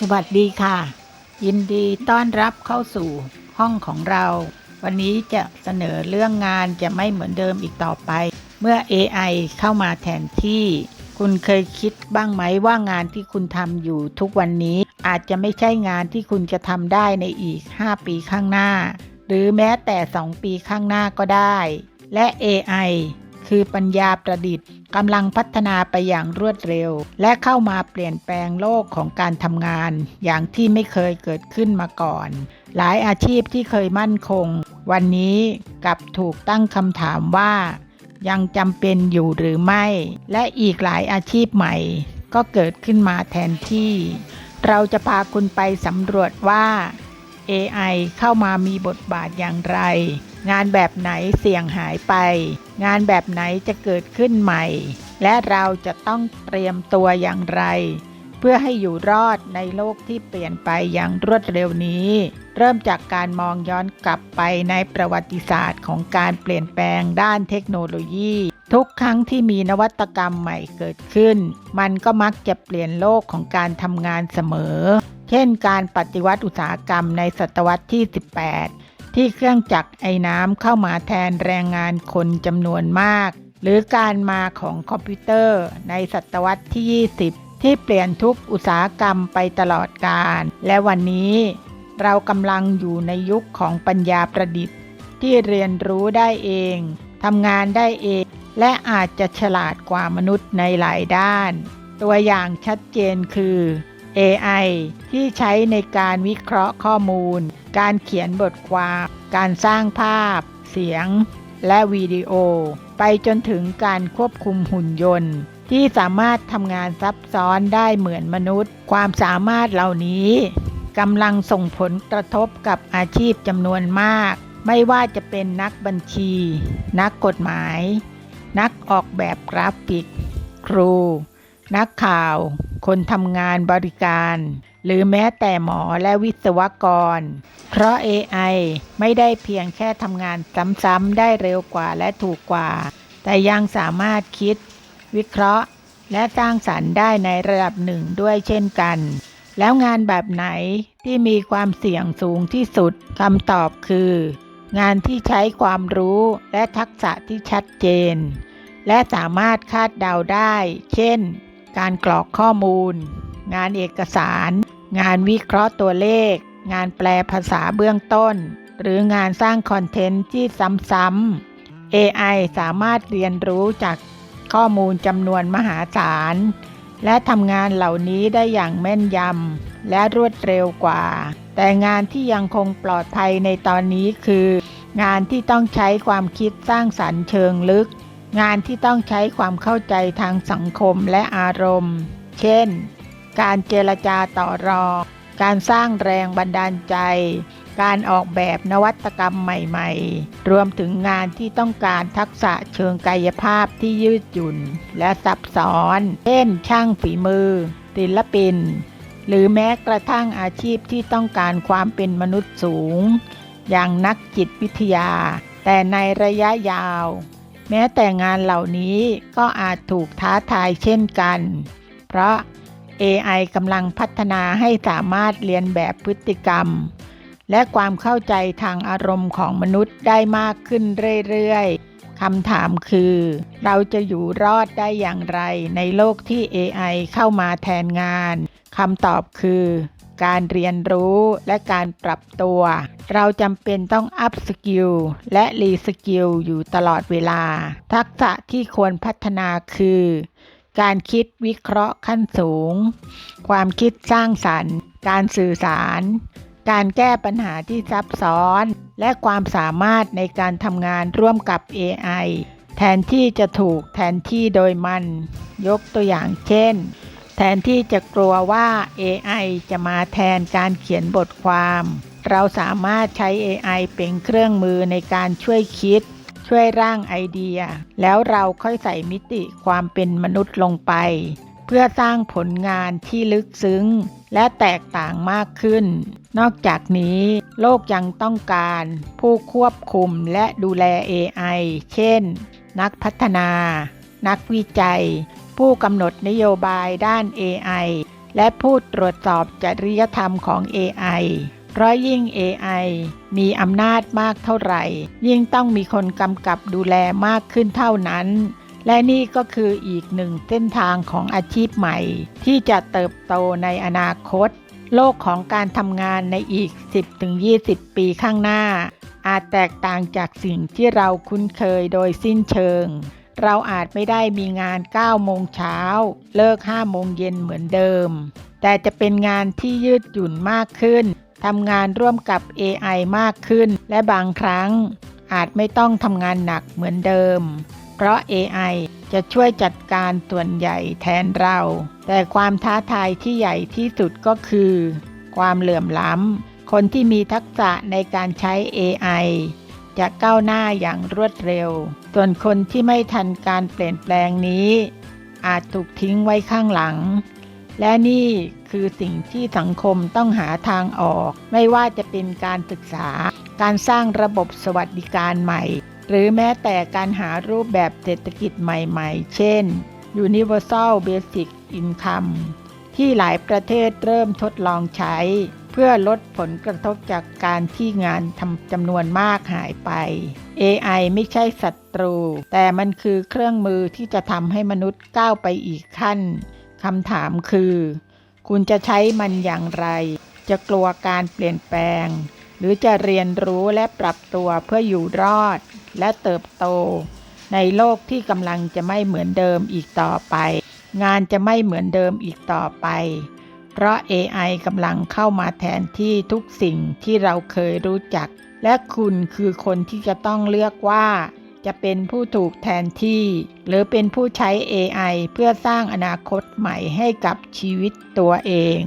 สวัสดีค่ะ ยินดีต้อนรับเข้าสู่ห้องของเรา วันนี้จะเสนอเรื่องงานจะไม่เหมือนเดิมอีกต่อไป เมื่อ AI เข้ามาแทนที่ คุณเคยคิดบ้างไหมว่างานที่คุณทำอยู่ทุกวันนี้ อาจจะไม่ใช่งานที่คุณจะทำได้ในอีก 5 ปีข้างหน้า หรือแม้แต่ 2 ปีข้างหน้าก็ได้ และ AI คือปัญญาประดิษฐ์กำลังพัฒนาไปอย่างรวดเร็ว และเข้ามาเปลี่ยนแปลงโลกของการทำงาน อย่างที่ไม่เคยเกิดขึ้นมาก่อน หลายอาชีพที่เคยมั่นคง วันนี้กลับถูกตั้งคำถามว่า ยังจำเป็นอยู่หรือไม่ และอีกหลายอาชีพใหม่ ก็เกิดขึ้นมาแทนที่ เราจะพาคุณไปสำรวจว่า AI เข้ามามีบทบาทอย่างไร งานแบบไหนเสี่ยงหายไป งานแบบไหนจะเกิดขึ้นใหม่ และเราจะต้องเตรียมตัวอย่างไร เพื่อให้อยู่รอดในโลกที่เปลี่ยนไปอย่างรวดเร็วนี้ เริ่มจากการมองย้อนกลับไปในประวัติศาสตร์ของการเปลี่ยนแปลงด้านเทคโนโลยี ทุกครั้งที่มีนวัตกรรมใหม่เกิดขึ้น มันก็มักจะเปลี่ยนโลกของการทำงานเสมอ เช่น การปฏิวัติอุตสาหกรรมในศตวรรษที่ 18 ที่เครื่องจักรไอ้น้ำเข้ามาแทนแรงงานคนจำนวนมาก หรือการมาของคอมพิวเตอร์ในศตวรรษที่ 20 ที่เปลี่ยนทุกอุตสาหกรรมไปตลอดกาลและวันนี้เรากำลังอยู่ในยุคของปัญญาประดิษฐ์ ที่เรียนรู้ได้เองทำงานได้เอง และอาจจะฉลาดกว่ามนุษย์ในหลายด้าน ตัวอย่างชัดเจนคือ AI ที่ใช้ในการวิเคราะห์ข้อมูล การเขียนบทความ การสร้างภาพ เสียง และวิดีโอ ไปจนถึงการควบคุมหุ่นยนต์ ที่สามารถทำงานซับซ้อนได้เหมือนมนุษย์ ความสามารถเหล่านี้กำลังส่งผลกระทบกับอาชีพจำนวนมาก ไม่ว่าจะเป็นนักบัญชี นักกฎหมาย นักออกแบบกราฟิก ครู นักข่าว คนทำงานบริการ หรือแม้แต่หมอและวิศวกร เพราะ AI ไม่ได้เพียงแค่ทำงานซ้ำๆได้เร็วกว่าและถูกกว่า แต่ยังสามารถคิด วิเคราะห์ และสร้างสรรค์ได้ในระดับหนึ่งด้วยเช่นกัน แล้วงานแบบไหนที่มีความเสี่ยงสูงที่สุดคำตอบคือ งานที่ใช้ความรู้และทักษะที่ชัดเจน และสามารถคาดเดาได้ เช่น การกรอกข้อมูล งานเอกสาร งานวิเคราะห์ตัวเลข งานแปลภาษาเบื้องต้น หรืองานสร้างคอนเทนต์ที่ซ้ำๆ AI สามารถเรียนรู้จากข้อมูลจำนวนมหาศาล และทำงานเหล่านี้ได้อย่างแม่นยำและรวดเร็วกว่า แต่งานที่ยังคงปลอดภัยในตอนนี้คือ งานที่ต้องใช้ความคิดสร้างสรรค์เชิงลึก งานที่ต้องใช้ความเข้าใจทางสังคมและอารมณ์ เช่น การเจรจาต่อรองการสร้างแรงบันดาลใจ การออกแบบนวัตกรรมใหม่ๆ รวมถึงงานที่ต้องการทักษะเชิงกายภาพที่ยืดหยุ่น และซับซ้อน เช่น ช่างฝีมือ ศิลปิน หรือแม้กระทั่งอาชีพที่ต้องการความเป็นมนุษย์สูง อย่างนักจิตวิทยา แต่ในระยะยาว แม้แต่งานเหล่านี้ก็อาจถูกท้าทายเช่นกัน เพราะ AI กำลังพัฒนาให้สามารถเรียนแบบพฤติกรรม และความเข้าใจทางอารมณ์ของมนุษย์ได้มากขึ้นเรื่อยๆ คำถามคือ เราจะอยู่รอดได้อย่างไรในโลกที่ AI เข้ามาแทนงาน คำตอบคือ การเรียนรู้และการปรับตัว เราจำเป็นต้องอัพสกิลและรีสกิลอยู่ตลอดเวลา ทักษะที่ควรพัฒนาคือ การคิดวิเคราะห์ขั้นสูง ความคิดสร้างสรรค์ การสื่อสาร การแก้ปัญหาที่ซับซ้อน และความสามารถในการทำงานร่วมกับ AI แทนที่จะถูกแทนที่โดยมัน ยกตัวอย่างเช่น แทนที่จะกลัวว่า AI จะมาแทนการเขียนบทความ เราสามารถใช้ AI เป็นเครื่องมือในการช่วยคิด ช่วยร่างไอเดีย แล้วเราค่อยใส่มิติความเป็นมนุษย์ลงไป เพื่อสร้างผลงานที่ลึกซึ้ง และแตกต่างมากขึ้น นอกจากนี้ โลกยังต้องการผู้ควบคุมและดูแล AI เช่น นักพัฒนา นักวิจัย ผู้กำหนดนโยบายด้าน AI และผู้ตรวจสอบจริยธรรมของ AI เพราะยิ่ง AI มีอำนาจมากเท่าไหร่ ยิ่งต้องมีคนกำกับดูแลมากขึ้นเท่านั้น และนี่ก็คืออีกหนึ่งเส้นทางของอาชีพใหม่ ที่จะเติบโตในอนาคต โลกของการทำงานในอีก 10-20 ปีข้างหน้า อาจแตกต่างจากสิ่งที่เราคุ้นเคยโดยสิ้นเชิง เราอาจไม่ได้มีงาน 9 โมงเช้า เลิก 5 โมงเย็นเหมือนเดิม แต่จะเป็นงานที่ยืดหยุ่นมากขึ้น ทำงานร่วมกับ AI มากขึ้น และบางครั้ง อาจไม่ต้องทำงานหนักเหมือนเดิม เพราะ AI จะช่วยจัดการส่วนใหญ่แทนเรา แต่ความท้าทายที่ใหญ่ที่สุดก็คือ ความเหลื่อมล้ำ คนที่มีทักษะในการใช้ AI จะก้าวหน้าอย่างรวดเร็ว ส่วนคนที่ไม่ทันการเปลี่ยนแปลงนี้ อาจถูกทิ้งไว้ข้างหลัง และนี่คือสิ่งที่สังคมต้องหาทางออก ไม่ว่าจะเป็นการศึกษา การสร้างระบบสวัสดิการใหม่ หรือแม้แต่การหารูปแบบเศรษฐกิจใหม่ๆ เช่น Universal Basic Income ที่หลายประเทศเริ่มทดลองใช้ เพื่อลดผลกระทบจากการที่งานทำจำนวนมากหายไป AI ไม่ใช่ศัตรู แต่มันคือเครื่องมือที่จะทำให้มนุษย์ก้าวไปอีกขั้นคำถามคือ คุณจะใช้มันอย่างไร จะกลัวการเปลี่ยนแปลง หรือจะเรียนรู้และปรับตัวเพื่ออยู่รอด และเติบโต ในโลกที่กำลังจะไม่เหมือนเดิมอีกต่อไป งานจะไม่เหมือนเดิมอีกต่อไป เพราะ AI กำลังเข้ามาแทนที่ทุกสิ่งที่เราเคยรู้จัก และคุณคือคนที่จะต้องเลือกว่า จะเป็นผู้ถูกแทนที่ หรือเป็นผู้ใช้ AI เพื่อสร้างอนาคตใหม่ให้กับชีวิตตัวเอง